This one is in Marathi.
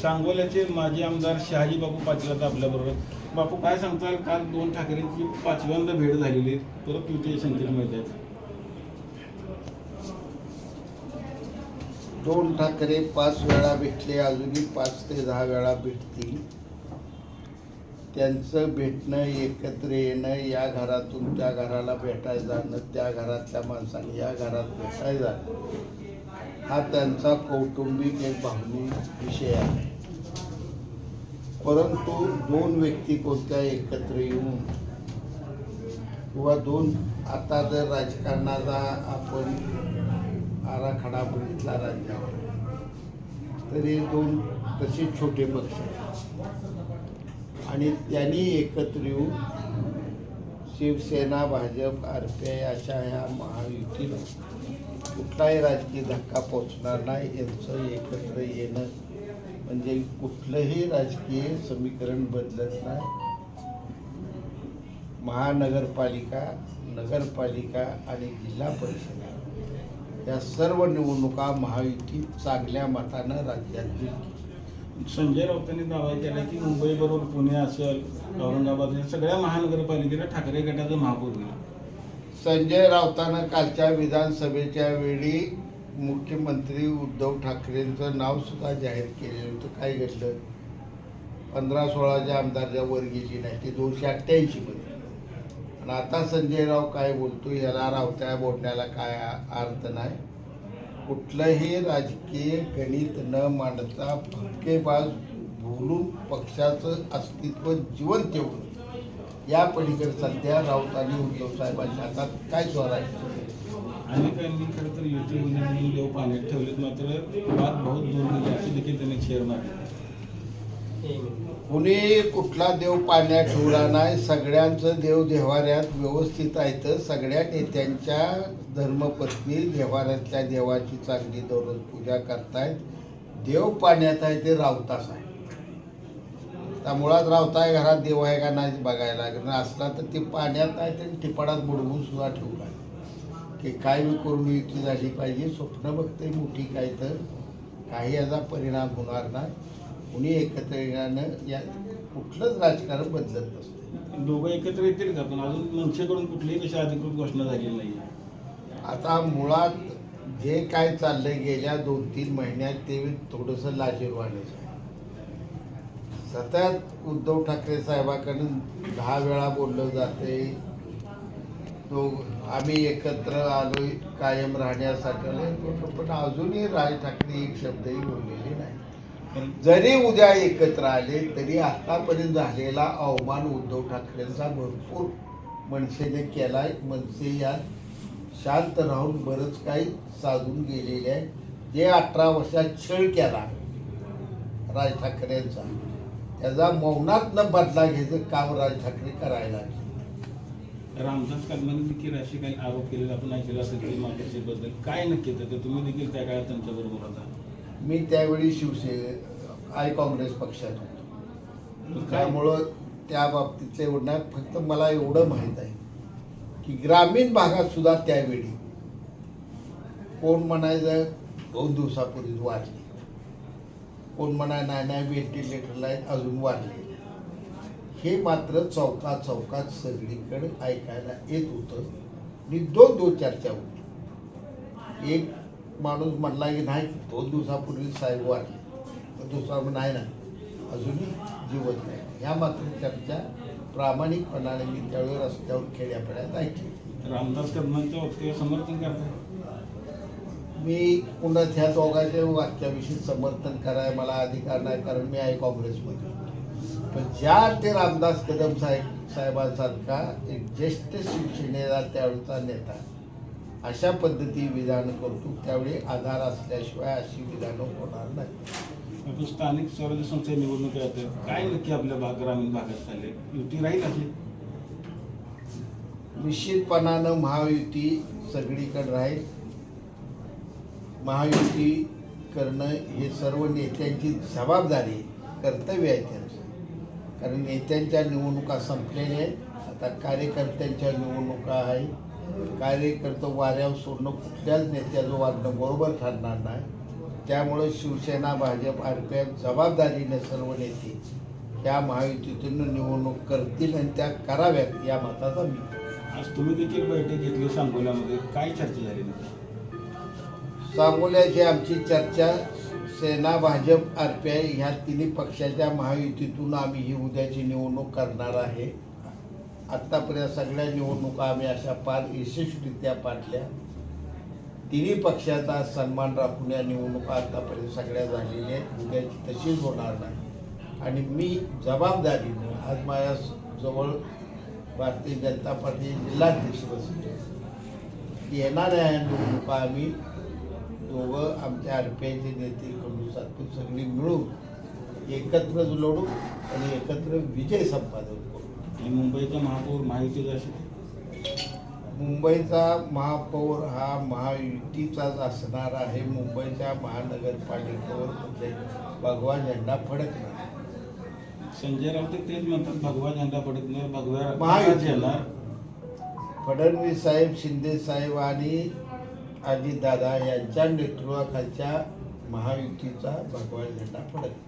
सांगोल्याचे माजी आमदार शहाजी बापू पाटील आता आपल्याबरोबर बापू काय सांगताल? काल दोन ठाकरेंची पाचव्यांदा भेट झालेली आहे. परत युतीचे संकेत मिळत आहेत दोन ठाकरे पाच वेळा भेटले अजूनही पाच ते दहा वेळा भेटतील. त्यांचं भेटणं एकत्र येणं या घरातून त्या घराला भेटायला जाणं त्या घरातल्या माणसाने या घरात भेटायला जाणं. हा त्यांचा कौटुंबिक एक भावनिक विषय आहे. परंतु दोन व्यक्ती कोणत्या एकत्र येऊन किंवा दोन आता जर राजकारणाचा आपण आराखडा बघितला राज्यावर तर हे दोन तसे छोटे पक्ष आणि त्यांनी एकत्र येऊन Shiv Sena Bhajap R P I अशा ह्या महायुतीला कुठलाही राजकीय धक्का पोचणार नाही यांचं एकत्र येणं. म्हणजे कुठलंही राजकीय समीकरण बदलत नाही. महानगरपालिका नगरपालिका आणि जिल्हा परिषद. या सर्व निवडणुका महायुती चांगल्या मतानं राज्यात जिंकली संजय राऊतांनी दावा केला की मुंबईबरोबर पुणे असेल औरंगाबाद सगळ्या महानगरपालिकेला ठाकरे गटाचं महापौर दिला संजय राऊतानं कालच्या विधानसभेच्या वेळी मुख्यमंत्री उद्धव ठाकरेंचं नावसुद्धा जाहीर केलेलं होतं. काय घडलं? पंधरा सोळाच्या आमदारच्या वर गेली नाही ती दोनशे अठ्ठ्याऐंशीमध्ये आणि आता संजय राव काय बोलतो याला रावत्या बोलण्याला काय अर्थ नाही. कुठलंही राजकीय गणित न मांडता फटकेबाज बोलून पक्षाचं अस्तित्व जिवंत ठेवून या पलीकडे सध्या राऊत आणि उद्धव साहेबांच्या हातात काय स्वर आहे? अनेकांनी खरं तर युती होईल म्हणून देव पाण्यात ठेवलेत मात्र वाद बहुत दूर गेले असे देखील त्यांनी शेअर मारले. कुणी कुठला देव पाण्यात ठेवला नाही सगळ्यांचं देव देवाऱ्यात व्यवस्थित आहे तर सगळ्या नेत्यांच्या धर्मपत्नी देवाऱ्यातल्या देवाची चांगली दररोज पूजा करतायत. देव पाण्यात आहे ते रावताच आहे त्या मुळात रावताय घरात देव आहे का नाही बघायला लागेल. असला तर ते पाण्यात नाही तर टिपाडात बुडवून सुद्धा ठेवला की काय मी करून युती झाली पाहिजे स्वप्न बघते मोठी काय तर. काही याचा परिणाम होणार नाही. कुणी एकत्र येण्यानं या कुठलंच राजकारण बदलत नसतं. दोघं एकत्र येतील का? पण अजून मनसेकडून कुठलीही कशी अधिकृत घोषणा झालेली नाही आता मुळात जे काय चाललंय गेल्या दोन तीन महिन्यात ते थोडंसं लाजीरवाणीच आहे. सतत उद्धव ठाकरे साहेबाकडून दहा वेळा बोललं जाते. तो आम्ही एकत्र आलो कायम राहण्यासाठी. पण- अजूनही राज ठाकरे एक शब्दही बोललेले नाही. पण जरी उद्या एकत्र आले तरी आतापर्यंत झालेला अवमान उद्धव ठाकरेंचा भरपूर मनसेने केलाय. मनसे यात शांत राहून बरंच काही साधून गेलेले आहे जे अठरा वर्षात छळ केला राज ठाकरेंचा त्याचा मौनात न बदला घ्यायचं काम राज ठाकरे करायला रामदास कदमांनी देखील असे काही आरोप केलेले आपण ऐकलं असेल की मातोश्रीबद्दल काय नक्की तर ते तुम्ही देखील त्या काळात त्यांच्याबरोबर होता. मी त्यावेळी शिवसेने आय काँग्रेस पक्षात होतो. त्यामुळं त्या बाबतीतलं एवढं नाही फक्त मला एवढं माहीत आहे की ग्रामीण भागात सुद्धा त्यावेळी कोण म्हणायचं दोन दिवसापूर्वीच वारले. कोण म्हणा नाही नाही व्हेंटिलेटरला आहेत, अजून वारले हे मात्र चौकात चौकात सगळीकडे ऐकायला येत होतं. आणि दोन दोन चर्चा होती. एक माणूस म्हणला की नाही दोन दिवसापूर्वी साहेब वाढले. तर दुसरा म्हण नाही ना अजूनही जिवंत नाही. ह्या मात्र चर्चा प्रामाणिकपणाने मी त्यावेळी रस्त्यावर खेड्यापड्यात ऐकली. रामदास कदमांच्या वक्तव्य समर्थन करतात मी पुन्हा ह्या दोघांच्या वाक्याविषयी समर्थन करायला मला अधिकार नाही कारण मी आहे काँग्रेसमध्ये. पण ज्या ते रामदास कदम साहेब साहेबांसारखा एक ज्येष्ठ शिवसेनेचा त्यावेळचा नेता अशा पद्धती विधान करतो त्यावेळी आधार असल्याशिवाय अशी विधानं होणार नाही. स्थानिक स्वराज्य संस्था निवडणूक येतात काय नक्की आपल्या भाग ग्रामीण भागात चालले? युती राहील अशी? निश्चितपणानं महायुती सगळीकडे राहील. महायुती करणं हे सर्व नेत्यांची जबाबदारी कर्तव्य आहे त्यांचं. कारण नेत्यांच्या निवडणुका संपलेल्या आहेत. आता कार्यकर्त्यांच्या निवडणुका आहे कार्यकर्ते वाऱ्यावर सोडणं कुठल्याच नेत्याचं वागणं बरोबर ठरणार नाही. त्यामुळे Shiv Sena Bhajap R P F जबाबदारीने सर्व नेते त्या महायुतीतून निवडणूक करतील आणि त्या कराव्यात या मताचा मी. आज तुम्ही देखील बैठक घेतली सांगोल्यामध्ये. काय चर्चा झाली? सांगोल्याची आमची चर्चा Sena Bhajap R P I ह्या तिन्ही पक्षाच्या महायुतीतून आम्ही ही उद्याची निवडणूक करणार आहे. आत्तापर्यंत सगळ्या निवडणुका आम्ही अशा पार यशस्वीरित्या पाडल्या. तिन्ही पक्षाचा सन्मान राखून या निवडणुका आत्तापर्यंत सगळ्या झालेल्या आहेत. उद्याची तशीच होणार नाही. आणि मी जबाबदारीनं आज माझ्या जवळ भारतीय जनता पार्टी जिल्हाध्यक्ष बसले. येणाऱ्या निवडणुका आम्ही दोघं आमच्या आर पी आयचे नेते कडू सातपूर सगळी मिळून एकत्र लढू आणि एकत्र विजय संपादन करू. आणि मुंबईचा महापौर महायुतीचा असेल मुंबईचा महापौर हा महायुतीचाच असणार आहे. मुंबईच्या महानगरपालिकेवर म्हणजे भगवा झेंडा फडकणार संजय राऊत तेच म्हणतात भगवा झेंडा पडकणार भगवा महायुती. फडणवीस साहेब शिंदे साहेब आणि अजितदादा यांच्या नेतृत्वाखालच्या महायुतीचा भगवा झेंडा पडत